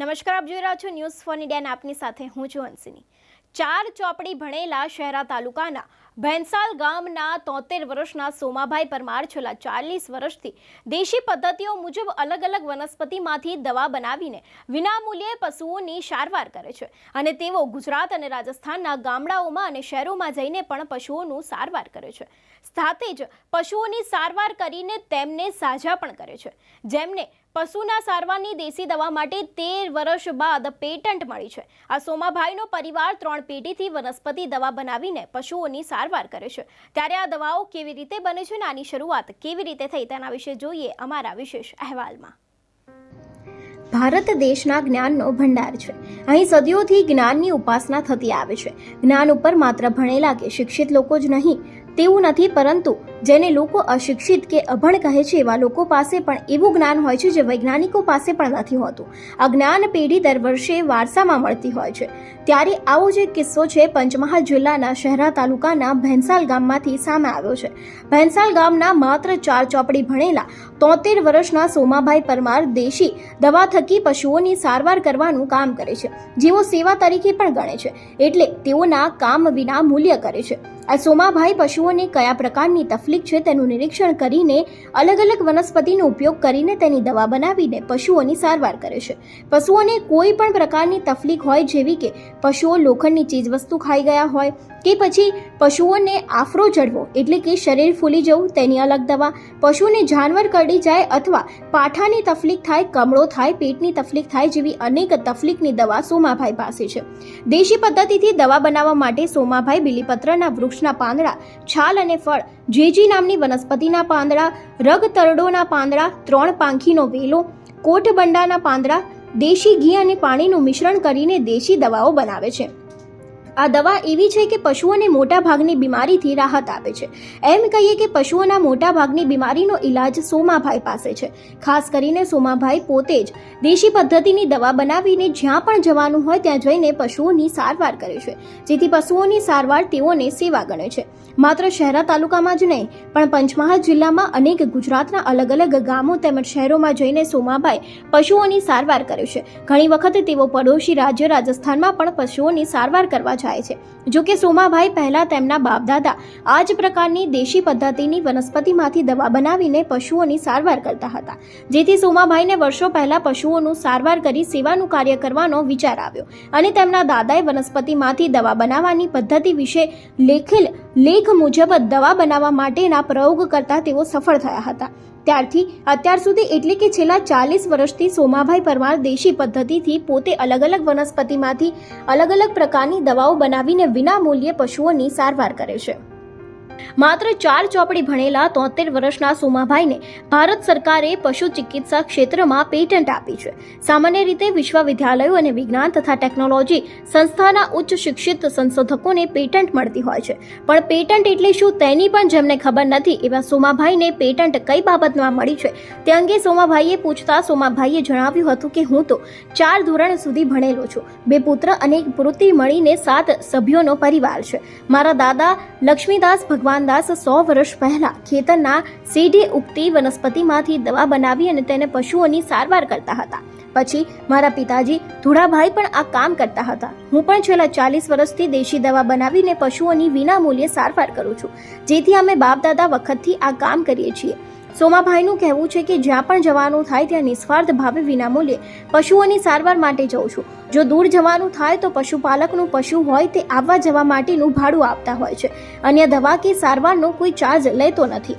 નમસ્કાર, આપ જોઈ રહ્યા છો ન્યૂઝ ફોર ઇન્ડિયાના આપની સાથે હું છું હંસિની. ચાર ચોપડી ભણેલા શહેરા તાલુકાના ભેંસાલ ગામના તોતેર વર્ષના સોમાભાઈ પરમાર છેલ્લા ચાલીસ વર્ષથી દેશી પદ્ધતિઓ મુજબ અલગ અલગ વનસ્પતિમાંથી દવા બનાવીને વિનામૂલ્યે પશુઓની સારવાર કરે છે. અને તેઓ ગુજરાત અને રાજસ્થાનના ગામડાઓમાં અને શહેરોમાં જઈને પણ પશુઓનું સારવાર કરે છે. સાથે જ પશુઓની સારવાર કરીને તેમને સાજા પણ કરે છે. જેમને પશુના સારવારની દેશી દવા માટે તેર વર્ષ બાદ પેટન્ટ મળી છે. આ સોમાભાઈનો પરિવાર ત્રણ પેઢીથી વનસ્પતિ દવા બનાવીને પશુઓની સારવાર કરે છે. ત્યારે આ દવાઓ કેવી રીતે બને છે અને આની શરૂઆત કેવી રીતે થઈ તેના વિશે જોઈએ અમારા વિશેષ અહેવાલમાં. ભારત દેશના જ્ઞાનનો ભંડાર છે. અહીં સદીઓથી જ્ઞાનની ઉપાસના થતી આવે છે. જ્ઞાન ઉપર માત્ર ભણેલા કે શિક્ષિત લોકો જ નહીં તેવું નથી, પરંતુ જેને લોકો અશિક્ષિત કે અભણ કહે છે, એવા લોકો પાસે પણ એવું જ્ઞાન હોય છે જે વૈજ્ઞાનિકો પાસે પણ નથી હોતું. આ જ્ઞાન પેઢી દર વર્ષે વારસામાં મળતી હોય છે. ત્યારે આવો જે કિસ્સો છે, પંચમહાલ જિલ્લાના શહેરા તાલુકાના ભેંસાલ ગામમાંથી સામે આવ્યો છે. ભેંસાલ ગામના માત્ર ચાર ચોપડી ભણેલા તોતેર વર્ષના સોમાભાઈ પરમાર દેશી દવા થકી પશુઓની સારવાર કરવાનું કામ કરે છે. જેઓ સેવા તરીકે પણ ગણે છે. એટલે તેઓના કામ વિના મૂલ્ય કરે છે. આ સોમાભાઈ પશુઓને કયા પ્રકારની તકલીફ છે તેનું નિરીક્ષણ કરીને અલગ અલગ વનસ્પતિનો ઉપયોગ કરીને તેની દવા બનાવીને પશુઓની સારવાર કરે છે. પશુઓને કોઈ પણ પ્રકારની તકલીફ હોય જેવી કે પશુઓ લોખંડની ચીજવસ્તુ ખાઈ ગયા હોય કે પછી પશુઓને આફરો ચડવો એટલે કે શરીર ફૂલી જવું તેની અલગ દવા. પશુને જાનવર કરડી જાય અથવા પાઠાની તકલીફ થાય, કમળો થાય, પેટની તકલીફ થાય જેવી અનેક તકલીફની દવા સોમાભાઈ પાસે છે. દેશી પદ્ધતિથી દવા બનાવવા માટે સોમાભાઈ બીલીપત્રના વૃક્ષના પાંદડા, છાલ અને ફળ, જેજી નામની વનસ્પતિના પાંદડા રગ તરડોના પાંદડા, ત્રણ પાંખીનો વેલો, કોટબંડાના પાંદડા, દેશી ઘી અને પાણીનું મિશ્રણ કરીને દેશી દવાઓ બનાવે છે. આ દવા એવી છે કે પશુઓને મોટા ભાગની બીમારીથી રાહત આપે છે. એમ કહીએ કે પશુઓના મોટા ભાગની બીમારીનો ઇલાજ સોમાભાઈ પાસે છે. ખાસ કરીને સોમાભાઈ પોતે જ દેશી પદ્ધતિની દવા બનાવીને જ્યાં પણ જવાનું હોય ત્યાં જઈને પશુઓની સારવાર કરે છે. જેથી પશુઓની સારવાર તેઓને સેવા ગણે છે. માત્ર શહેરા તાલુકામાં જ નહીં, પણ પંચમહાલ જિલ્લામાં અનેક ગુજરાતના અલગ અલગ ગામો તેમજ શહેરોમાં જઈને સોમાભાઈ પશુઓની સારવાર કરે છે. ઘણી વખત તેઓ પડોશી રાજ્ય રાજસ્થાનમાં પણ પશુઓની સારવાર કરવા જાય છે. જો સોમાભાઈ પહેલા તેમના બાપદાદા આ જ પ્રકારની દેશી પદ્ધતિની વનસ્પતિમાંથી દવા બનાવીને પશુઓની સારવાર કરતા હતા. જેથી સોમાભાઈને વર્ષો પહેલા પશુઓનું સારવાર કરી સેવાનું કાર્ય કરવાનો વિચાર આવ્યો અને તેમના દાદાએ વનસ્પતિમાંથી દવા બનાવવાની પદ્ધતિ વિશે લેખેલ લેખ મુજબ દવા બનાવવા માટેના પ્રયોગ કરતા તેઓ સફળ થયા હતા. ત્યારથી અત્યાર સુધી એટલે કે છેલ્લા ચાલીસ વર્ષથી સોમાભાઈ પરમાર દેશી પદ્ધતિથી પોતે અલગ અલગ વનસ્પતિમાંથી અલગ અલગ પ્રકારની દવાઓ બનાવીને વિના મૂલ્યે પશુઓની સારવાર કરે છે. માત્ર ચાર ચોપડી ભણેલા તોતેર વર્ષના સોમાભાઈને ભારત સરકારે પશુ ચિકિત્સા ક્ષેત્રમાં પેટન્ટ આપી છે. સામાન્ય રીતે વિશ્વવિદ્યાલયો અને વિજ્ઞાન તથા ટેકનોલોજી સંસ્થાના ઉચ્ચ શિક્ષિત સંશોધકોને પેટન્ટ મળતી હોય છે. પણ પેટન્ટ એટલે શું તેની પણ જેમને ખબર નથી એવા સોમાભાઈને પેટન્ટ કઈ બાબતમાં મળી છે? તે અંગે સોમાભાઈએ પૂછતા સોમાભાઈએ જણાવ્યું હતું કે હું તો ચાર ધોરણ સુધી ભણેલો છું. બે પુત્ર અને એક પુત્રી મળીને સાત સભ્યોનો પરિવાર છે. મારા દાદા લક્ષ્મીદાસ ભગવાનદાસ સો વર્ષ પહેલાં ખેતરના સીઢે ઉગતી વનસ્પતિમાંથી દવા બનાવી અને તેને પશુઓની સારવાર કરતા હતા. પછી મારા પિતાજી ધુળાભાઈ પણ આ કામ કરતા હતા. હું પણ છેલ્લા ચાલીસ વર્ષથી દેશી દવા બનાવીને પશુઓની વિના મૂલ્યે સારવાર કરું છું. જેથી અમે બાપદાદા વખતથી આ કામ કરીએ છીએ. સોમાભાઈનું કહેવું છે કે જ્યાં પણ જવાનું થાય ત્યાં નિસ્વાર્થ ભાવે વિનામૂલ્યે પશુઓની સારવાર માટે જઉં છું. જો દૂર જવાનું થાય તો પશુપાલકનું પશુ હોય તે આવવા જવા માટેનું ભાડું આપતા હોય છે. અન્ય દવા કે સારવારનો કોઈ ચાર્જ લેતો નથી.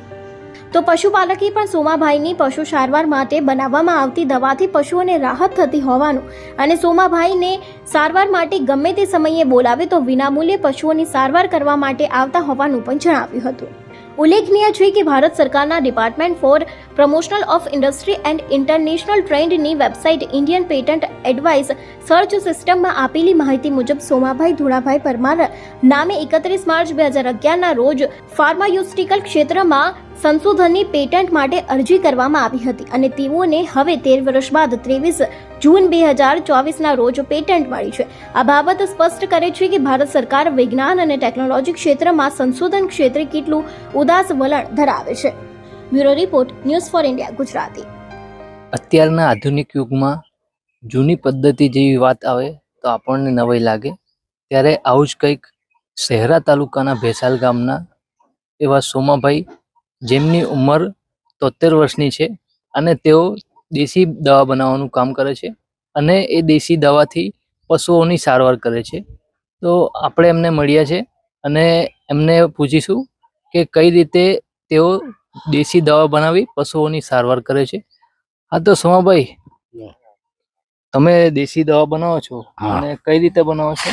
તો પશુપાલકે પણ સોમાભાઈની પશુ સારવાર માટે બનાવવામાં આવતી દવાથી પશુઓને રાહત થતી હોવાનું અને સોમાભાઈને સારવાર માટે ગમે તે સમયે બોલાવે તો વિનામૂલ્યે પશુઓની સારવાર કરવા માટે આવતા હોવાનું પણ જણાવ્યું હતું. ઉલ્લેખનીય છે કે ભારત સરકારના department for promotional of industry and international ટ્રેન્ડની website Indian patent advice search સિસ્ટમમાં આપેલી માહિતી મુજબ સોમાભાઈ ધુળાભાઈ પરમાર નામે એકત્રીસ માર્ચ બે હજાર અગિયારના રોજ ફાર્માયુસ્ટિકલ ક્ષેત્રમાં સંશોધનની પેટન્ટ માટે અરજી કરવામાં આવી હતી અને તેઓને હવે તેર વર્ષ બાદ ત્રેવીસ જૂન બે હજાર ચોવીસના રોજ પેટન્ટ મળી છે. આ બાબત સ્પષ્ટ કરે છે કે ભારત સરકાર વિજ્ઞાન અને ટેકનોલોજી ક્ષેત્રમાં સંશોધન ક્ષેત્રે કેટલું ઉદાસ વલણ ધરાવે છે. Bureau report, news for India, Gujarati. અત્યારના આધુનિક યુગમાં જૂની પદ્ધતિ જેવી વાત આવે તો આપણને નવાઈ લાગે. ત્યારે આવું જ કંઈક શહેરા તાલુકાના ભેસાલ ગામના એવા સોમાભાઈ, જેમની ઉંમર તોતેર વર્ષની છે અને તેઓ દેશી દવા બનાવવાનું કામ કરે છે અને એ દેશી દવાથી પશુઓની સારવાર કરે છે. તો આપણે એમને મળ્યા છે અને એમને પૂછીશું કે કઈ રીતે તેઓ દેશી દવા બનાવી પશુઓની સારવાર કરે છે. હા તો સોમાભાઈ તમે દેશી દવા બનાવો છો અને કઈ રીતે બનાવો છો?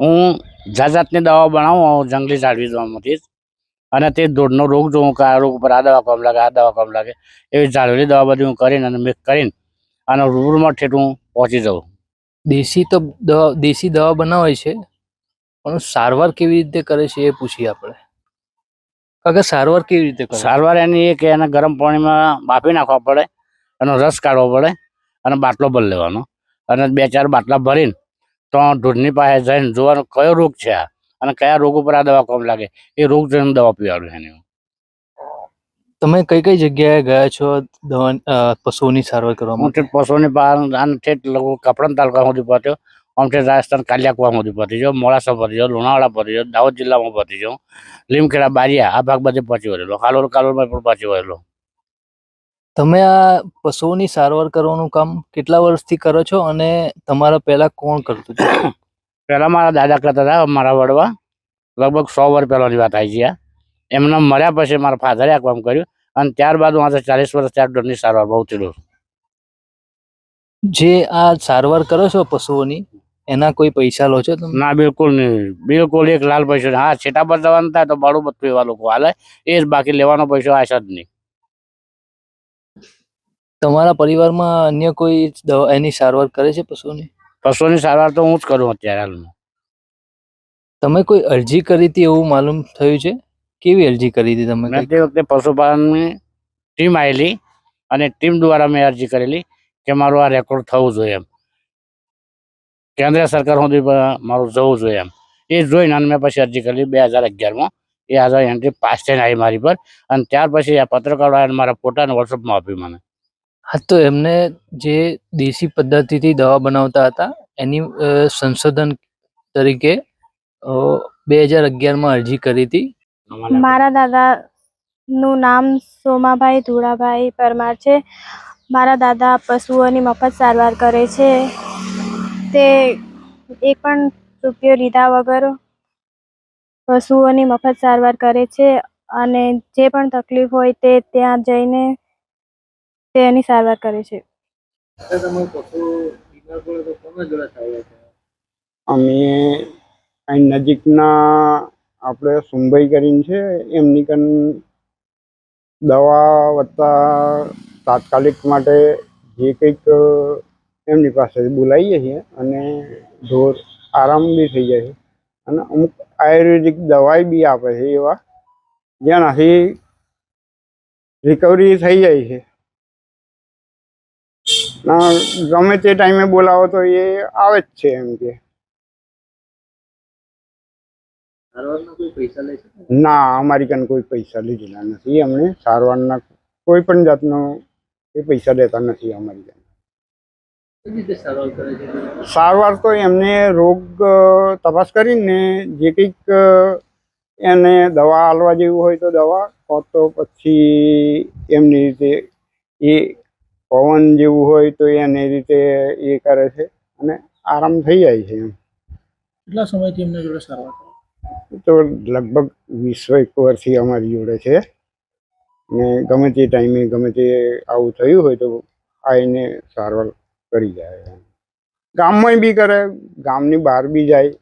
હું જાત જાતની દવા બનાવું જંગલી ઝાડવી દવામાંથી જ. અને તે દોડનો રોગ જો હું આ રોગ ઉપર આ દવા કામ લાગે આ દવા કામ લાગે એવી જાળવેલી દવા બધી હું કરીને અને મિક્સ કરીને અને રૂબરૂમાં ઠેઠ હું પહોંચી જાઉં. દેશી તો દવા દેશી દવા બનાવે છે પણ સારવાર કેવી રીતે કરે છે એ પૂછીએ આપણે. કાકા સારવાર કેવી રીતે કરે? સારવાર એની એ કે એને ગરમ પાણીમાં બાફી નાખવા પડે એનો રસ કાઢવો પડે અને બાટલો ભરી લેવાનો. અને બે ચાર બાટલા ભરીને તો ઢૂંઢની પાસે જઈને જોવાનો કયો રોગ છે આ. અને કયા રોગ ઉપર આ દવા કામ લાગે? એ રોગ જોઈને દવા પીવાડું એને તમે કઈ કઈ જગ્યાએ ગયા છો દવા પશુઓની સારવાર કરવા માટે? પશુઓની બહાર આને ઠેઠ લગભગ કપડાં તાલુકા સુધી પહોંચ્યો. આમ ઠેઠ રાજસ્થાન કાલિયાકુવા સુધી પહોંચી જાઉં મોડાસા પહોંચી જાઉં લુણાવાડા પહોંચી જાઉં દાહોદ જિલ્લામાં પહોંચી જાઉં લીમખેડા બારિયા આ ભાગ બધે પહોંચી વળેલો કાલોલ કાલોલમાં પણ પહોંચી વળેલો તમે આ પશુઓની સારવાર કરવાનું કામ કેટલા વર્ષથી કરો છો અને તમારા પહેલા કોણ કરતું હતું? પહેલાં મારા દાદા કરતા હતા મારા વડવા. લગભગ સો વર્ષ પહેલાંની વાત આવી છે. એમના મર્યા પછી મારા ફાધરે આ કામ કર્યું અને ત્યારબાદ હું આજે ચાલીસ વર્ષ ત્યાં દોડની સારવાર બહુ થયેલું જે આ સારવાર કરો છો પશુઓની એના કોઈ પૈસા લો છો તમે? ના બિલકુલ નહીં. બિલકુલ એક લાલ પૈસો હા છેટા પર જવાનું થાય તો ભાડું બધું એવા લોકો હાલે. એ જ બાકી લેવાનો પૈસો આશ જ નહીં. તમારા પરિવારમાં અન્ય કોઈ એની સારવાર કરે છે પશુઓની સારવાર તો હું જ કરું અત્યારે હાલમાં. તમે કોઈ અરજી કરી હતી એવું માલુમ થયું છે? કેવી અરજી કરી હતી તમે તે વખતે પશુપાલનની ટીમ આવેલી અને ટીમ દ્વારા મેં અરજી કરેલી કે મારું આ રેકોર્ડ થવું જોઈએ એમ. કેન્દ્ર સરકાર સુધી મારું જવું જોઈએ એમ. એ જોઈને અને મેં પછી અરજી કરેલી બે હજાર અગિયારમાં. એ હજાર એન્ટ્રી પાસ થઈને આવી મારી પર. અને ત્યાર પછી આ પત્રકાર મારા ફોટાને વોટ્સઅપમાં આપ્યું મને. હા તો એમને જે દેશી પદ્ધતિથી દવા બનાવતા હતા એની અ, સંશોધન તરીકે બે હજાર અગિયારમાં અરજી કરી હતી. મારા દાદા નું નામ સોમાભાઈ ધુળાભાઈ પરમાર છે. મારા દાદા પશુઓની મફત સારવાર કરે છે. તે એક પણ રૂપિયો લીધા વગર પશુઓની મફત સારવાર કરે છે અને જે પણ તકલીફ હોય તે ત્યાં જઈને તેની સારવાર કરે છે. અમે અહીં નજીકના આપણે સુંભાઈ કરીને છે એમની કન દવા વત્તા તાત્કાલિક માટે જે કંઈક એમની પાસે બોલાવીએ છીએ અને ઢોર આરામ બી થઈ જાય છે. અને અમુક આયુર્વેદિક દવાઈ બી આપે છે એવા જેનાથી રિકવરી થઈ જાય છે. ગમે તે ટાઈમે બોલાવો તો એ આવે જ છે એમ કે. ના અમારી કાન કોઈ પૈસા લીધેલા નથી અમને. સારવારના કોઈ પણ જાતનો એ પૈસા લેતા નથી અમારી કાન સારવાર તો એમને રોગ તપાસ કરીને જે કંઈક એને દવા હાલવા જેવું હોય તો દવા કો તો પછી એમની રીતે એ પવન જેવું હોય તો એને રીતે એ કરે છે અને આરામ થઈ જાય છે એમ. કેટલા સમયથી એમના જોડે સારવાર તો લગભગ વીસ એક વર્ષથી અમારી જોડે છે. ને ગમે તે ટાઈમે ગમે તે આવું થયું હોય તો આવીને સારવાર કરી જાય ગામમાં બી કરે ગામની બહાર બી જાય.